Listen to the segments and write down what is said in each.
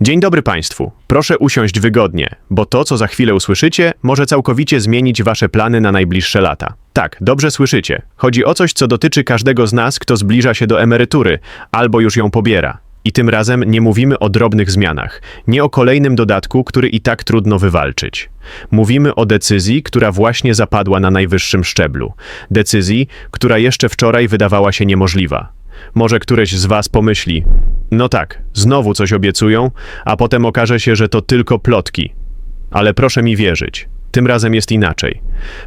Dzień dobry Państwu. Proszę usiąść wygodnie, bo to, co za chwilę usłyszycie, może całkowicie zmienić Wasze plany na najbliższe lata. Tak, dobrze słyszycie. Chodzi o coś, co dotyczy każdego z nas, kto zbliża się do emerytury albo już ją pobiera. I tym razem nie mówimy o drobnych zmianach, nie o kolejnym dodatku, który i tak trudno wywalczyć. Mówimy o decyzji, która właśnie zapadła na najwyższym szczeblu. Decyzji, która jeszcze wczoraj wydawała się niemożliwa. Może któreś z Was pomyśli: No tak, znowu coś obiecują, a potem okaże się, że to tylko plotki. Ale proszę mi wierzyć, tym razem jest inaczej.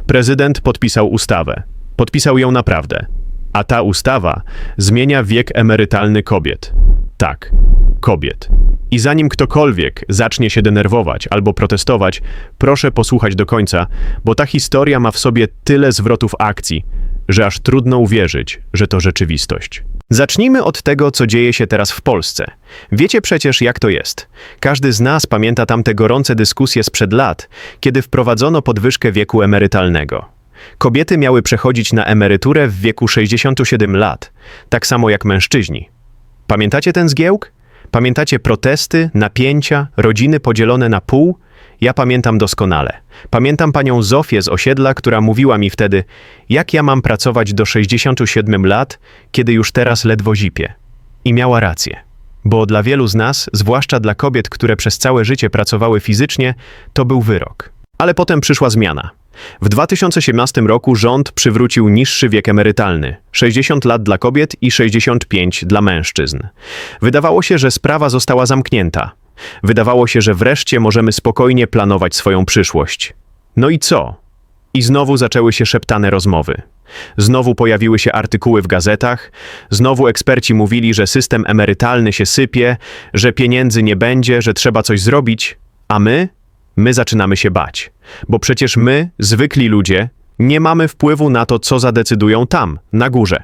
Prezydent podpisał ustawę. Podpisał ją naprawdę. A ta ustawa zmienia wiek emerytalny kobiet. Tak, kobiet. I zanim ktokolwiek zacznie się denerwować albo protestować, proszę posłuchać do końca, bo ta historia ma w sobie tyle zwrotów akcji, że aż trudno uwierzyć, że to rzeczywistość. Zacznijmy od tego, co dzieje się teraz w Polsce. Wiecie przecież, jak to jest. Każdy z nas pamięta tamte gorące dyskusje sprzed lat, kiedy wprowadzono podwyżkę wieku emerytalnego. Kobiety miały przechodzić na emeryturę w wieku 67 lat, tak samo jak mężczyźni. Pamiętacie ten zgiełk? Pamiętacie protesty, napięcia, rodziny podzielone na pół? Ja pamiętam doskonale. Pamiętam panią Zofię z osiedla, która mówiła mi wtedy, jak ja mam pracować do 67 lat, kiedy już teraz ledwo zipię. I miała rację. Bo dla wielu z nas, zwłaszcza dla kobiet, które przez całe życie pracowały fizycznie, to był wyrok. Ale potem przyszła zmiana. W 2017 roku rząd przywrócił niższy wiek emerytalny 60 lat dla kobiet i 65 dla mężczyzn. Wydawało się, że sprawa została zamknięta. Wydawało się, że wreszcie możemy spokojnie planować swoją przyszłość. No i co? I znowu zaczęły się szeptane rozmowy. Znowu pojawiły się artykuły w gazetach, znowu eksperci mówili, że system emerytalny się sypie, że pieniędzy nie będzie, że trzeba coś zrobić, a my? My zaczynamy się bać. Bo przecież my, zwykli ludzie, nie mamy wpływu na to, co zadecydują tam, na górze.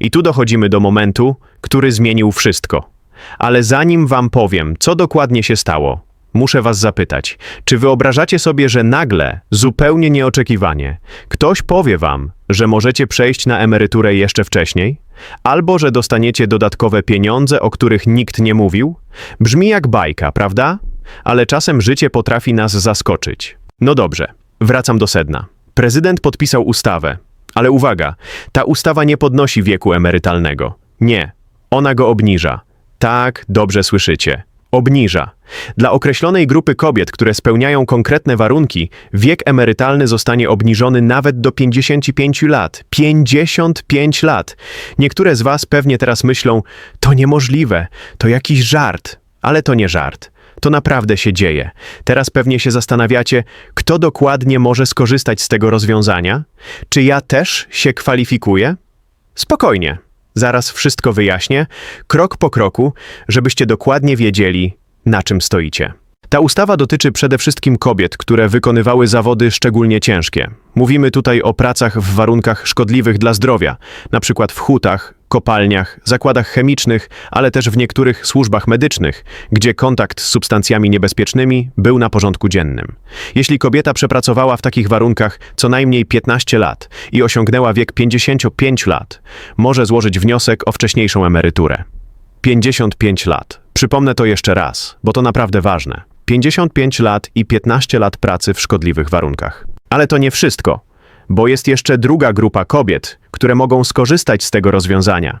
I tu dochodzimy do momentu, który zmienił wszystko. Ale zanim wam powiem, co dokładnie się stało, muszę was zapytać, czy wyobrażacie sobie, że nagle, zupełnie nieoczekiwanie, ktoś powie wam, że możecie przejść na emeryturę jeszcze wcześniej? Albo że dostaniecie dodatkowe pieniądze, o których nikt nie mówił? Brzmi jak bajka, prawda? Ale czasem życie potrafi nas zaskoczyć. No dobrze, wracam do sedna. Prezydent podpisał ustawę, ale uwaga, ta ustawa nie podnosi wieku emerytalnego. Nie, ona go obniża. Tak, dobrze słyszycie. Obniża. Dla określonej grupy kobiet, które spełniają konkretne warunki, wiek emerytalny zostanie obniżony nawet do 55 lat. 55 lat. Niektóre z Was pewnie teraz myślą, to niemożliwe, to jakiś żart. Ale to nie żart. To naprawdę się dzieje. Teraz pewnie się zastanawiacie, kto dokładnie może skorzystać z tego rozwiązania? Czy ja też się kwalifikuję? Spokojnie. Zaraz wszystko wyjaśnię, krok po kroku, żebyście dokładnie wiedzieli, na czym stoicie. Ta ustawa dotyczy przede wszystkim kobiet, które wykonywały zawody szczególnie ciężkie. Mówimy tutaj o pracach w warunkach szkodliwych dla zdrowia, przykład w hutach, kopalniach, zakładach chemicznych, ale też w niektórych służbach medycznych, gdzie kontakt z substancjami niebezpiecznymi był na porządku dziennym. Jeśli kobieta przepracowała w takich warunkach co najmniej 15 lat i osiągnęła wiek 55 lat, może złożyć wniosek o wcześniejszą emeryturę. 55 lat. Przypomnę to jeszcze raz, bo to naprawdę ważne. 55 lat i 15 lat pracy w szkodliwych warunkach. Ale to nie wszystko, bo jest jeszcze druga grupa kobiet, które mogą skorzystać z tego rozwiązania.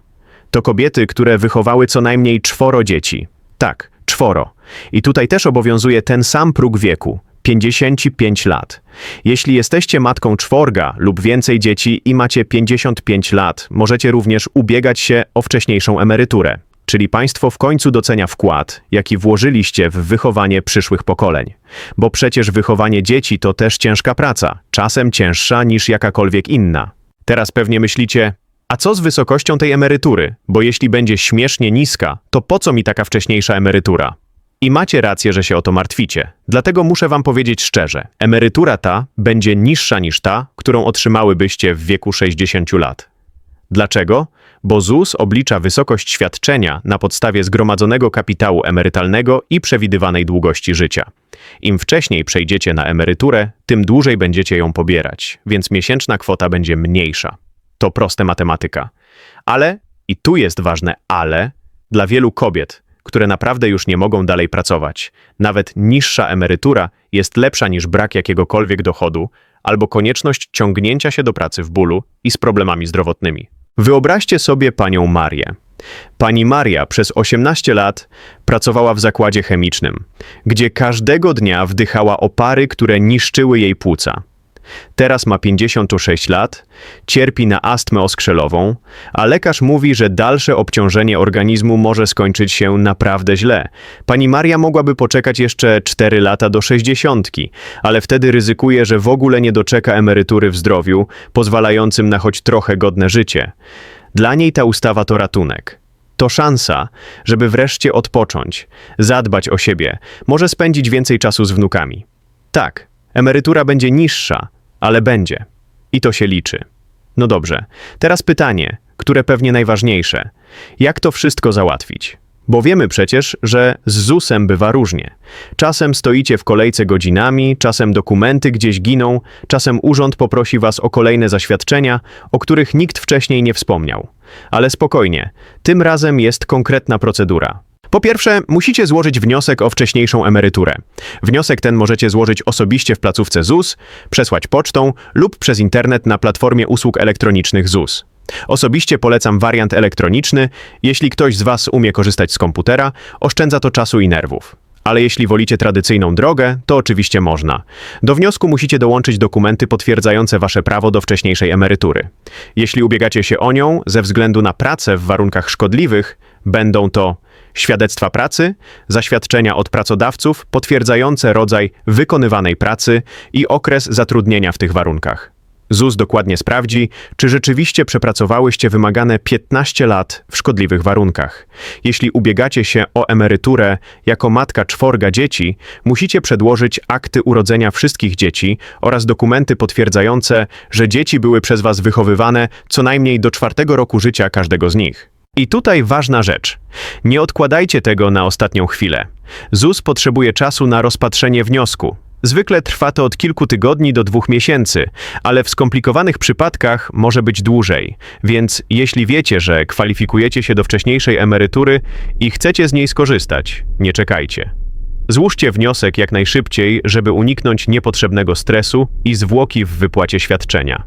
To kobiety, które wychowały co najmniej czworo dzieci. Tak, czworo. I tutaj też obowiązuje ten sam próg wieku 55 lat. Jeśli jesteście matką czworga lub więcej dzieci i macie 55 lat, możecie również ubiegać się o wcześniejszą emeryturę. Czyli państwo w końcu docenia wkład, jaki włożyliście w wychowanie przyszłych pokoleń. Bo przecież wychowanie dzieci to też ciężka praca, czasem cięższa niż jakakolwiek inna. Teraz pewnie myślicie, a co z wysokością tej emerytury? Bo jeśli będzie śmiesznie niska, to po co mi taka wcześniejsza emerytura? I macie rację, że się o to martwicie. Dlatego muszę wam powiedzieć szczerze, emerytura ta będzie niższa niż ta, którą otrzymałybyście w wieku 60 lat. Dlaczego? Bo ZUS oblicza wysokość świadczenia na podstawie zgromadzonego kapitału emerytalnego i przewidywanej długości życia. Im wcześniej przejdziecie na emeryturę, tym dłużej będziecie ją pobierać, więc miesięczna kwota będzie mniejsza. To proste matematyka. Ale, i tu jest ważne ale, dla wielu kobiet, które naprawdę już nie mogą dalej pracować. Nawet niższa emerytura jest lepsza niż brak jakiegokolwiek dochodu albo konieczność ciągnięcia się do pracy w bólu i z problemami zdrowotnymi. Wyobraźcie sobie panią Marię. Pani Maria przez 18 lat pracowała w zakładzie chemicznym, gdzie każdego dnia wdychała opary, które niszczyły jej płuca. Teraz ma 56 lat, cierpi na astmę oskrzelową, a lekarz mówi, że dalsze obciążenie organizmu może skończyć się naprawdę źle. Pani Maria mogłaby poczekać jeszcze 4 lata do 60, ale wtedy ryzykuje, że w ogóle nie doczeka emerytury w zdrowiu, pozwalającym na choć trochę godne życie. Dla niej ta ustawa to ratunek. To szansa, żeby wreszcie odpocząć, zadbać o siebie, może spędzić więcej czasu z wnukami. Tak, emerytura będzie niższa, ale będzie. I to się liczy. No dobrze, teraz pytanie, które pewnie najważniejsze. Jak to wszystko załatwić? Bo wiemy przecież, że z ZUS-em bywa różnie. Czasem stoicie w kolejce godzinami, czasem dokumenty gdzieś giną, czasem urząd poprosi was o kolejne zaświadczenia, o których nikt wcześniej nie wspomniał. Ale spokojnie, tym razem jest konkretna procedura. Po pierwsze, musicie złożyć wniosek o wcześniejszą emeryturę. Wniosek ten możecie złożyć osobiście w placówce ZUS, przesłać pocztą lub przez internet na platformie usług elektronicznych ZUS. Osobiście polecam wariant elektroniczny. Jeśli ktoś z Was umie korzystać z komputera, oszczędza to czasu i nerwów. Ale jeśli wolicie tradycyjną drogę, to oczywiście można. Do wniosku musicie dołączyć dokumenty potwierdzające Wasze prawo do wcześniejszej emerytury. Jeśli ubiegacie się o nią ze względu na pracę w warunkach szkodliwych, będą to świadectwa pracy, zaświadczenia od pracodawców potwierdzające rodzaj wykonywanej pracy i okres zatrudnienia w tych warunkach. ZUS dokładnie sprawdzi, czy rzeczywiście przepracowałyście wymagane 15 lat w szkodliwych warunkach. Jeśli ubiegacie się o emeryturę jako matka czworga dzieci, musicie przedłożyć akty urodzenia wszystkich dzieci oraz dokumenty potwierdzające, że dzieci były przez was wychowywane co najmniej do czwartego roku życia każdego z nich. I tutaj ważna rzecz. Nie odkładajcie tego na ostatnią chwilę. ZUS potrzebuje czasu na rozpatrzenie wniosku. Zwykle trwa to od kilku tygodni do dwóch miesięcy, ale w skomplikowanych przypadkach może być dłużej. Więc jeśli wiecie, że kwalifikujecie się do wcześniejszej emerytury i chcecie z niej skorzystać, nie czekajcie. Złóżcie wniosek jak najszybciej, żeby uniknąć niepotrzebnego stresu i zwłoki w wypłacie świadczenia.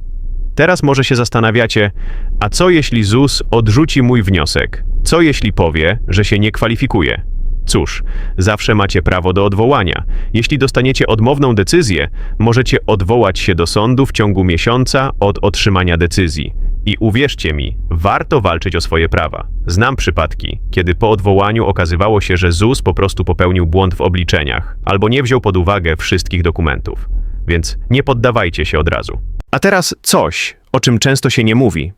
Teraz może się zastanawiacie, a co jeśli ZUS odrzuci mój wniosek? Co jeśli powie, że się nie kwalifikuje? Cóż, zawsze macie prawo do odwołania. Jeśli dostaniecie odmowną decyzję, możecie odwołać się do sądu w ciągu miesiąca od otrzymania decyzji. I uwierzcie mi, warto walczyć o swoje prawa. Znam przypadki, kiedy po odwołaniu okazywało się, że ZUS po prostu popełnił błąd w obliczeniach albo nie wziął pod uwagę wszystkich dokumentów. Więc nie poddawajcie się od razu. A teraz coś, o czym często się nie mówi,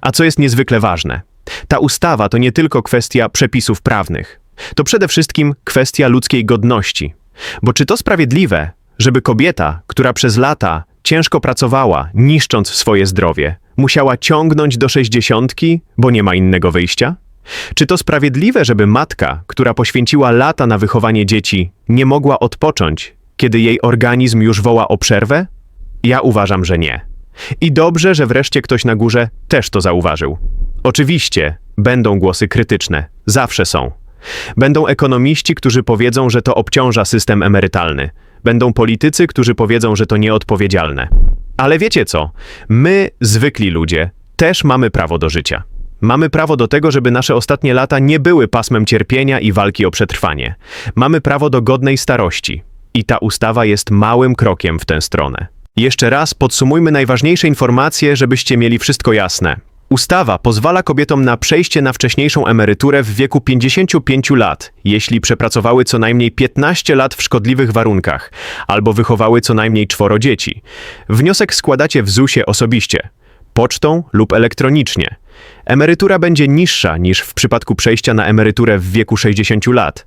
a co jest niezwykle ważne. Ta ustawa to nie tylko kwestia przepisów prawnych. To przede wszystkim kwestia ludzkiej godności. Bo czy to sprawiedliwe, żeby kobieta, która przez lata ciężko pracowała, niszcząc swoje zdrowie, musiała ciągnąć do sześćdziesiątki, bo nie ma innego wyjścia? Czy to sprawiedliwe, żeby matka, która poświęciła lata na wychowanie dzieci, nie mogła odpocząć, kiedy jej organizm już woła o przerwę? Ja uważam, że nie. I dobrze, że wreszcie ktoś na górze też to zauważył. Oczywiście będą głosy krytyczne, zawsze są. Będą ekonomiści, którzy powiedzą, że to obciąża system emerytalny. Będą politycy, którzy powiedzą, że to nieodpowiedzialne. Ale wiecie co? My, zwykli ludzie, też mamy prawo do życia. Mamy prawo do tego, żeby nasze ostatnie lata nie były pasmem cierpienia i walki o przetrwanie. Mamy prawo do godnej starości. I ta ustawa jest małym krokiem w tę stronę. Jeszcze raz podsumujmy najważniejsze informacje, żebyście mieli wszystko jasne. Ustawa pozwala kobietom na przejście na wcześniejszą emeryturę w wieku 55 lat, jeśli przepracowały co najmniej 15 lat w szkodliwych warunkach albo wychowały co najmniej czworo dzieci. Wniosek składacie w ZUS-ie osobiście, pocztą lub elektronicznie. Emerytura będzie niższa niż w przypadku przejścia na emeryturę w wieku 60 lat,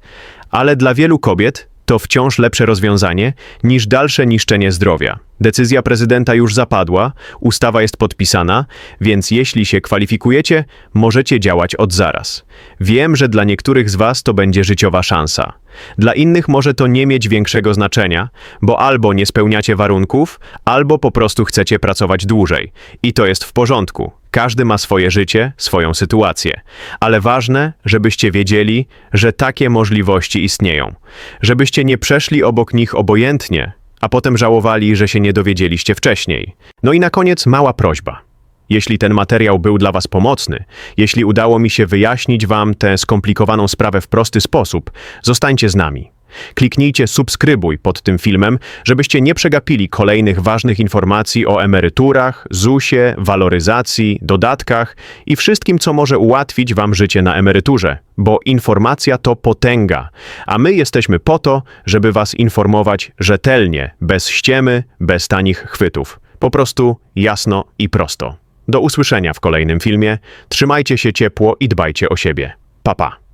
ale dla wielu kobiet to wciąż lepsze rozwiązanie niż dalsze niszczenie zdrowia. Decyzja prezydenta już zapadła, ustawa jest podpisana, więc jeśli się kwalifikujecie, możecie działać od zaraz. Wiem, że dla niektórych z Was to będzie życiowa szansa. Dla innych może to nie mieć większego znaczenia, bo albo nie spełniacie warunków, albo po prostu chcecie pracować dłużej. I to jest w porządku. Każdy ma swoje życie, swoją sytuację. Ale ważne, żebyście wiedzieli, że takie możliwości istnieją. Żebyście nie przeszli obok nich obojętnie, a potem żałowali, że się nie dowiedzieliście wcześniej. No i na koniec mała prośba. Jeśli ten materiał był dla Was pomocny, jeśli udało mi się wyjaśnić Wam tę skomplikowaną sprawę w prosty sposób, zostańcie z nami. Kliknijcie subskrybuj pod tym filmem, żebyście nie przegapili kolejnych ważnych informacji o emeryturach, ZUS-ie, waloryzacji, dodatkach i wszystkim, co może ułatwić Wam życie na emeryturze, bo informacja to potęga, a my jesteśmy po to, żeby Was informować rzetelnie, bez ściemy, bez tanich chwytów. Po prostu jasno i prosto. Do usłyszenia w kolejnym filmie. Trzymajcie się ciepło i dbajcie o siebie. Pa pa.